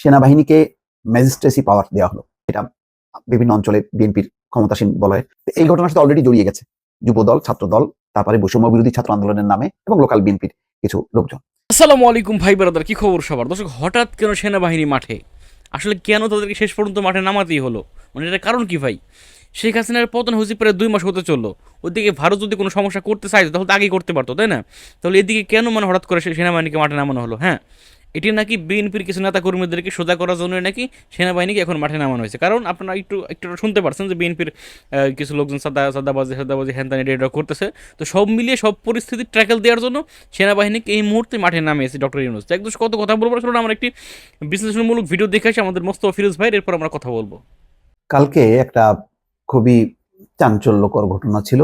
সেনাবাহিনীকে ম্যাজিস্ট্রেসি পাওয়ার দেওয়া হলো। এটা বিভিন্ন অঞ্চলে বিএনপির ক্ষমতাসীন বলয়ে। এই ঘটনার সাথে অলরেডি জড়িয়ে গেছে। যুবদল, ছাত্রদল, তারপরে বৈষম্য বিরোধী ছাত্র আন্দোলনের নামে এবং লোকাল বিএনপির কিছু লোকজন। আসসালামু আলাইকুম ভাই ব্রাদার, কি খবর সবার? দর্শক, হঠাৎ কেন সেনাবাহিনী মাঠে? আসলে কেন তাদেরকে শেষ পর্যন্ত মাঠে নামাতেই হলো? মানে এটার কারণ কি ভাই? শেখ হাসিনার পতন হয়েছে প্রায় দুই মাস হতে চলল। ওদিকে ভারত যদি কোনো সমস্যা করতে চাইতো, তাহলে তো আগেই করতে পারতো, তাই না? তাহলে এদিকে কেন মানে হঠাৎ করে সেনাবাহিনীকে মাঠে নামানো হলো হ্যাঁ? এটি নাকি বিএনপির কিছু নেতা কর্মীদেরকে সোজা করার জন্য নাকি সেনাবাহিনীকে এখন মাঠে নামানো হয়েছে? কারণ আপনারা একটু একটু শুনতে পারছেন যে বিএনপির কিছু লোকজন সাদা, সাদাবাজি সাদাবাজি হ্যান ত্যান এটা করতেছে। তো সব মিলিয়ে সব পরিস্থিতি ট্র্যাকেল দেওয়ার জন্য সেনাবাহিনীকে এই মুহূর্তে মাঠে নামিয়েছে ডক্টর ইউনুস। একদম কত কথা বলব শুনুন আমরা একটি বিশ্লেষণমূলক ভিডিও দেখে আসি। আমাদের মোস্তফা ফিরোজ ভাই, এরপর আমরা কথা বলব। কালকে একটা খুবই চাঞ্চল্যকর ঘটনা ছিল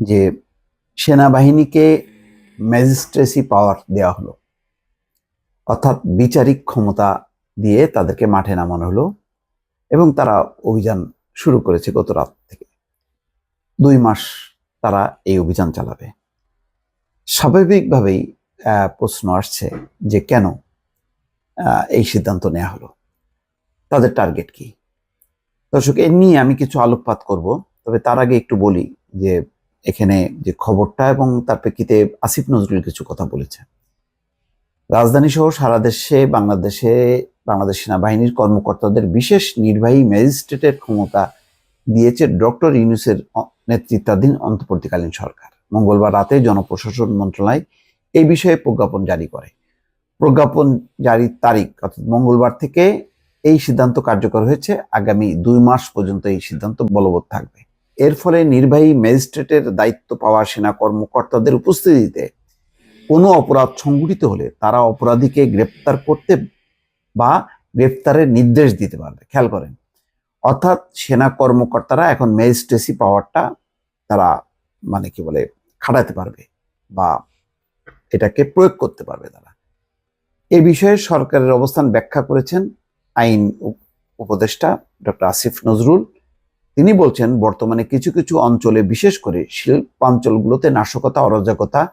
যে সেনাবাহিনীকে ম্যাজিস্ট্রেসি পাওয়ার দেওয়া হলো। অর্থাৎ বিচারিক ক্ষমতা দিয়ে তাদেরকে মাঠে নামানো হলো এবং তারা অভিযান শুরু করেছে গত রাত থেকে। দুই মাস তারা এই অভিযান চালাবে। স্বাভাবিকভাবেই প্রশ্ন আসছে যে কেন এই সিদ্ধান্ত নেওয়া হলো? তাদের টার্গেট কি? দর্শক, এ নিয়ে আমি কিছু আলোকপাত করব, তবে তার আগে একটু বলি যে এখানে যে খবরটা এবং তার প্রেক্ষিতে আসিফ নজরুল কিছু কথা বলেছে রাজধানী সহ সারা দেশে বাংলাদেশে, বাংলাদেশ সেনাবাহিনীর কর্মকর্তাদের বিশেষ নির্বাহী ম্যাজিস্ট্রেটের ক্ষমতা দিয়েছে ডক্টর ইউনুসের নেতৃত্বাধীন অন্তর্বর্তীকালীন সরকার। মঙ্গলবার রাতে জনপ্রশাসন মন্ত্রণালয় এই বিষয়ে প্রজ্ঞাপন জারি করে। প্রজ্ঞাপন জারির তারিখ, অর্থাৎ মঙ্গলবার থেকে এই সিদ্ধান্ত কার্যকর হয়েছে। আগামী দুই মাস পর্যন্ত এই সিদ্ধান্ত বলবৎ থাকবে। এর ফলে নির্বাহী ম্যাজিস্ট্রেটের দায়িত্ব পাওয়া সেনা কর্মকর্তাদের উপস্থিতিতে কোনো অপরাধ সংঘটিত হলে তারা অপরাধীকে গ্রেপ্তার করতে বা গ্রেপ্তারের নির্দেশ দিতে পারবে। খেয়াল করেন। অর্থাৎ সেনা কর্মকর্তারা এখন ম্যাজিস্ট্রেসি পাওয়ারটা তারা মানে কি বলে, খাটাতে পারবে বা এটাকে প্রয়োগ করতে পারবে তারা। এ বিষয়ে সরকারের অবস্থান ব্যাখ্যা করেছেন আইন উপ- উপদেষ্টা ডক্টর আসিফ নজরুল। তিনি বলছেন, বর্তমানে কিছু কিছু অঞ্চলে বিশেষ করে শিল্পাঞ্চলগুলোতে নাশকতা, অরাজকতা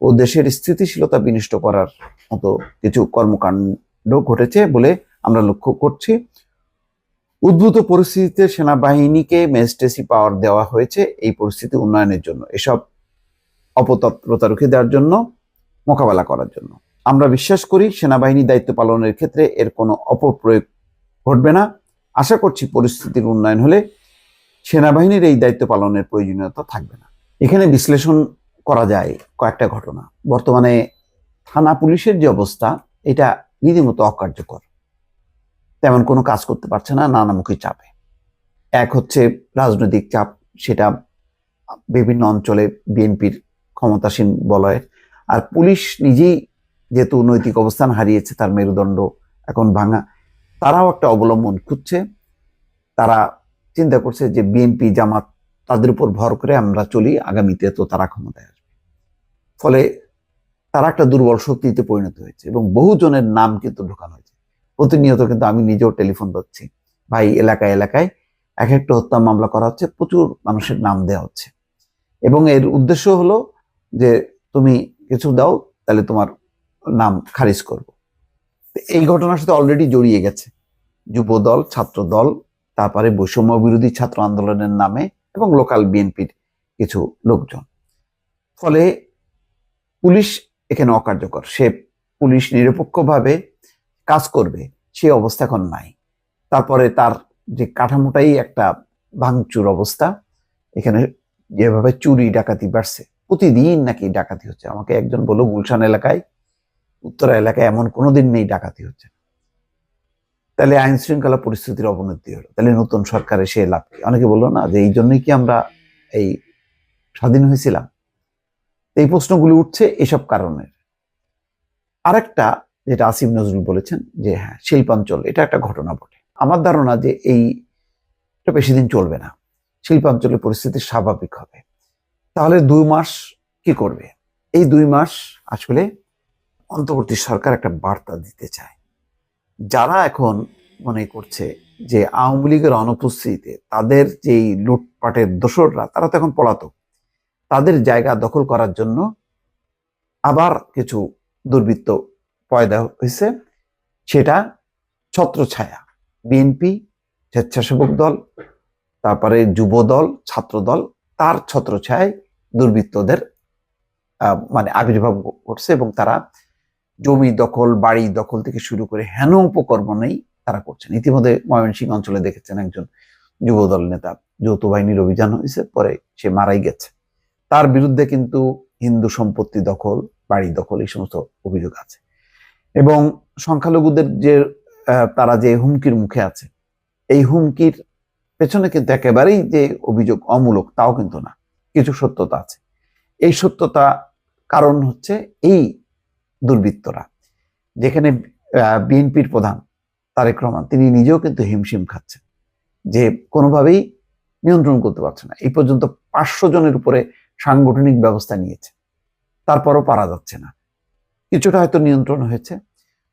ও দেশের স্থিতিশীলতা বিনষ্ট করার মতো কিছু কর্মকাণ্ড ঘটেছে বলে আমরা লক্ষ্য করছি। উদ্ভূত পরিস্থিতিতে সেনাবাহিনীকে ম্যাজিস্ট্রেসি পাওয়ার দেওয়া হয়েছে এই পরিস্থিতি উন্নয়নের জন্য, এসব অপতৎপরতা রুখে দেওয়ার জন্য, মোকাবেলা করার জন্য। আমরা বিশ্বাস করি সেনাবাহিনী দায়িত্ব পালনের ক্ষেত্রে এর কোনো অপপ্রয়োগ ঘটবে না। আশা করছি পরিস্থিতির উন্নয়ন হলে সেনাবাহিনীর এই দায়িত্ব পালনের প্রয়োজনীয়তা থাকবে না। এখানে বিশ্লেষণ করা যায় কয়েকটা ঘটনা। বর্তমানে থানা পুলিশের যে অবস্থা, এটা রীতিমতো অকার্যকর। তেমন কোনো কাজ করতে পারছে না নানামুখী চাপে। এক হচ্ছে রাজনৈতিক চাপ, সেটা বিভিন্ন অঞ্চলে বিএনপির ক্ষমতাসীন বলয়ের। আর পুলিশ নিজেই যেহেতু নৈতিক অবস্থান হারিয়েছে, তার মেরুদণ্ড এখন ভাঙা, তারাও একটা অবলম্বন খুঁজছে। তারা চিন্তা করছে যে বিএনপি জামাত, তাদের উপর ভর করে আমরা চলি, আগামীতে তো তারা ক্ষমতায় আসবে। ফলে তারা একটা দুর্বল শক্তিতে পরিণত হয়েছে এবং বহুজনের নাম কিন্তু ঢোকানো হয়েছে। প্রতিনিয়ত কিন্তু আমি নিজেও টেলিফোন পাচ্ছি, ভাই এলাকায় এলাকায় এক একটা হত্যা মামলা করা হচ্ছে, প্রচুর মানুষের নাম দেওয়া হচ্ছে। এবং এর উদ্দেশ্য হলো যে তুমি কিছু দাও, তাহলে তোমার নাম খারিজ করব। এই ঘটনার সাথে অলরেডি জড়িয়ে গেছে। যুবদল, ছাত্রদল, তারপরে বৈষম্য বিরোধী ছাত্র আন্দোলনের নামে এবং লোকাল বিএনপির কিছু লোকজন। ফলে পুলিশ এখানে অকার্যকর। সে পুলিশ নিরপেক্ষভাবে কাজ করবে, সে অবস্থা এখন নাই। তারপরে তার যে কাঠামোটাই একটা ভাঙচুর অবস্থা, এখানে যেভাবে চুরি, ডাকাতি বাড়ছে, প্রতিদিন নাকি ডাকাতি হচ্ছে। আমাকে একজন বলল, গুলশান এলাকায়, উত্তরা এলাকায় এমন কোনোদিন নেই ডাকাতি হচ্ছে। তাহলে আইন শৃঙ্খলা পরিস্থিতির অবনতি হলো। তাহলে নতুন সরকার এসে লাভ কি? অনেকে বলল, না, যে এই জন্যই কি আমরা এই স্বাধীন হয়েছিলাম? এই প্রশ্নগুলো উঠছে এসব কারণের আরেকটা যেটা আসিফ নজরুল বলেছেন যে হ্যাঁ শিল্পাঞ্চল, এটা একটা ঘটনা বটে। আমার ধারণা যে এই বেশি দিন চলবে না। শিল্পাঞ্চলের পরিস্থিতি স্বাভাবিক হবে। তাহলে দুই মাস কি করবে? এই দুই মাস আসলে অন্তর্বর্তী সরকার একটা বার্তা দিতে চায়। যারা এখন মনে করছে যে আওয়ামী লীগের অনুপস্থিতিতে তাদের যেই লুটপাটের দোসররা, তারা তো এখন পলাতক। তাদের জায়গা দখল করার জন্য আবার কিছু দুর্বৃত্ত পয়দা হয়েছে সেটা ছত্রছায়া। বিএনপি, স্বেচ্ছাসেবক দল, তারপরে যুব দল ছাত্র দল তার ছত্রছায়ায় দুর্বৃত্তদের মানে আবির্ভাব করছে এবং তারা জমি দখল, বাড়ি দখল থেকে শুরু করে হেন উপকর্মণেই তারা করছেন। ইতিমধ্যে ময়মনসিংহ অঞ্চলে দেখেছেন একজন যুবদল নেতা। যৌথ বাহিনীর অভিযান হয়েছে পরে সে মারাই গেছে। তার বিরুদ্ধে কিন্তু হিন্দু সম্পত্তি দখল, বাড়ি দখল, এই সমস্ত অভিযোগ আছে। এবং সংখ্যালঘুদের যে তারা যে হুমকির মুখে আছে, এই হুমকির পেছনে কিন্তু একেবারেই যে অভিযোগ অমূলক, তাও কিন্তু না। কিছু সত্যতা আছে। এই সত্যতা কারণ হচ্ছে এই দুর্বৃত্তরা, যেখানে বিএনপির প্রধান তারেক রহমান, তিনি নিজেও কিন্তু হিমশিম খাচ্ছেন যে কোনোভাবেই নিয়ন্ত্রণ করতে পারছে না। এই পর্যন্ত পাঁচশো জনের উপরে সাংগঠনিক ব্যবস্থা নিয়েছে। তারপরও পারা যাচ্ছে না। কিছুটা হয়তো নিয়ন্ত্রণ হয়েছে।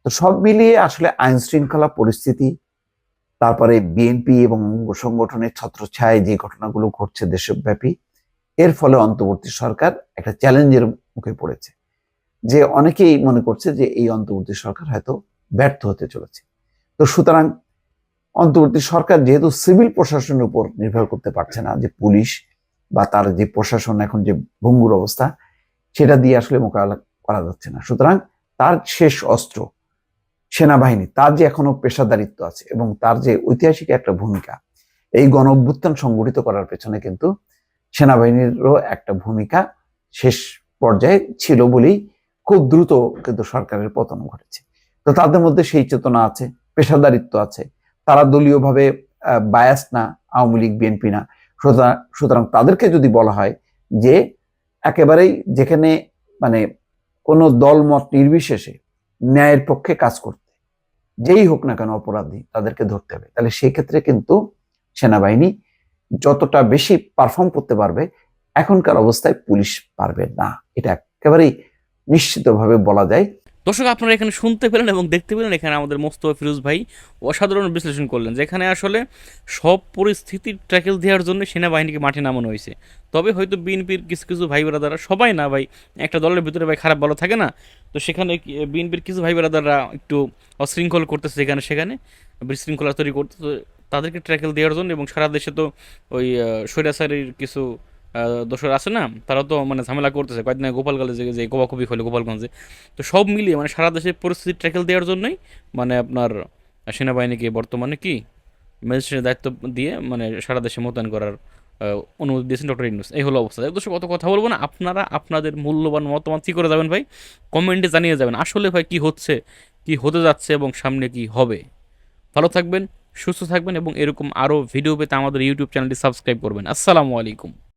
তো সব মিলিয়ে আসলে আইন শৃঙ্খলা পরিস্থিতি, তারপরে বিএনপি এবং অঙ্গ সংগঠনের ছত্রছায়ায় যে ঘটনাগুলো ঘটছে দেশব্যাপী, এর ফলে অন্তর্বর্তী সরকার একটা চ্যালেঞ্জের মুখে পড়েছে। যে অনেকেই মনে করছে যে এই অন্তর্বর্তী সরকার হয়তো ব্যর্থ হতে চলেছে। তো সুতরাং অন্তর্বর্তী সরকার যেহেতু সিভিল প্রশাসনের উপর নির্ভর করতে পারছে না, যে পুলিশ বা তার যে প্রশাসন এখন যে ভঙ্গুর অবস্থা, সেটা দিয়ে আসলে মোকাবেলা করা যাচ্ছে না। সুতরাং তার শেষ অস্ত্র সেনাবাহিনী, তার যে এখনও পেশাদারিত্ব আছে এবং তার যে ঐতিহাসিক একটা ভূমিকা, এই গণ অভ্যুত্থান সংগঠিত করার পেছনে কিন্তু সেনাবাহিনীরও একটা ভূমিকা শেষ পর্যায়ে ছিল বলেই খুব দ্রুত কিন্তু সরকারের পতন ঘটেছে। তো তাদের মধ্যে সেই চেতনা আছে, পেশাদারিত্ব আছে, তারা দলীয়ভাবে বায়াস না, আওয়ামী লীগ, বিএনপি না। সুতরাং সুতরাং তাদেরকে যদি বলা হয় যে একেবারেই যেখানে মানে কোনো দল মত নির্বিশেষে ন্যায়ের পক্ষে কাজ করতে, যেই হোক না কেন অপরাধী তাদেরকে ধরতে হবে, তাহলে সেই ক্ষেত্রে কিন্তু সেনাবাহিনী যতটা বেশি পারফর্ম করতে পারবে, এখনকার অবস্থায় পুলিশ পারবে না। এটা একেবারেই নিশ্চিতভাবে বলা যায় দর্শক, আপনারা এখানে শুনতে পেলেন এবং দেখতে পেলেন এখানে আমাদের মোস্তফা ফিরোজ ভাই অসাধারণ বিশ্লেষণ করলেন, যেখানে আসলে সব পরিস্থিতির ট্র্যাকেল দেওয়ার জন্য সেনাবাহিনীকে মাঠে নামানো হয়েছে। তবে হয়তো বিএনপির কিছু কিছু ভাই ব্রাদাররা, সবাই না ভাই, একটা দলের ভিতরে ভাই খারাপ ভালো থাকে না, তো সেখানে বিএনপির কিছু ভাই ব্রাদাররা একটু অশৃঙ্খল করতেছে এখানে, সেখানে বিশৃঙ্খলা তৈরি করতে তাদেরকে ট্র্যাকেল দেওয়ার জন্য এবং সারা দেশে তো ওই স্বৈরাচারীর কিছু দোসর আছে না? তারা তো মানে ঝামেলা করতেছে। কয়েকদিন আগে গোপালগঞ্জে যে যে কোবাকুবি হলো গোপালগঞ্জে। তো সব মিলিয়ে মানে সারা দেশের পরিস্থিতি ট্র্যাকেল দেওয়ার জন্যই মানে আপনার সেনাবাহিনীকে বর্তমানে কি ম্যাজিস্ট্রেটের দায়িত্ব দিয়ে মানে সারা দেশে মোতায়েন করার অনুমতি দিয়েছেন ডক্টর ইউনুস। এই হলো অবস্থা। দর্শক কত কথা বলব না। আপনারা আপনাদের মূল্যবান মতামত কী করে যাবেন ভাই? কমেন্টে জানিয়ে যাবেন। আসলে ভাই কী হচ্ছে, কি হতে যাচ্ছে এবং সামনে কি হবে? ভালো থাকবেন, সুস্থ থাকবেন এবং এরকম আরও ভিডিও পেতে আমাদের ইউটিউব চ্যানেলটি সাবস্ক্রাইব করবেন। আসসালামু আলাইকুম।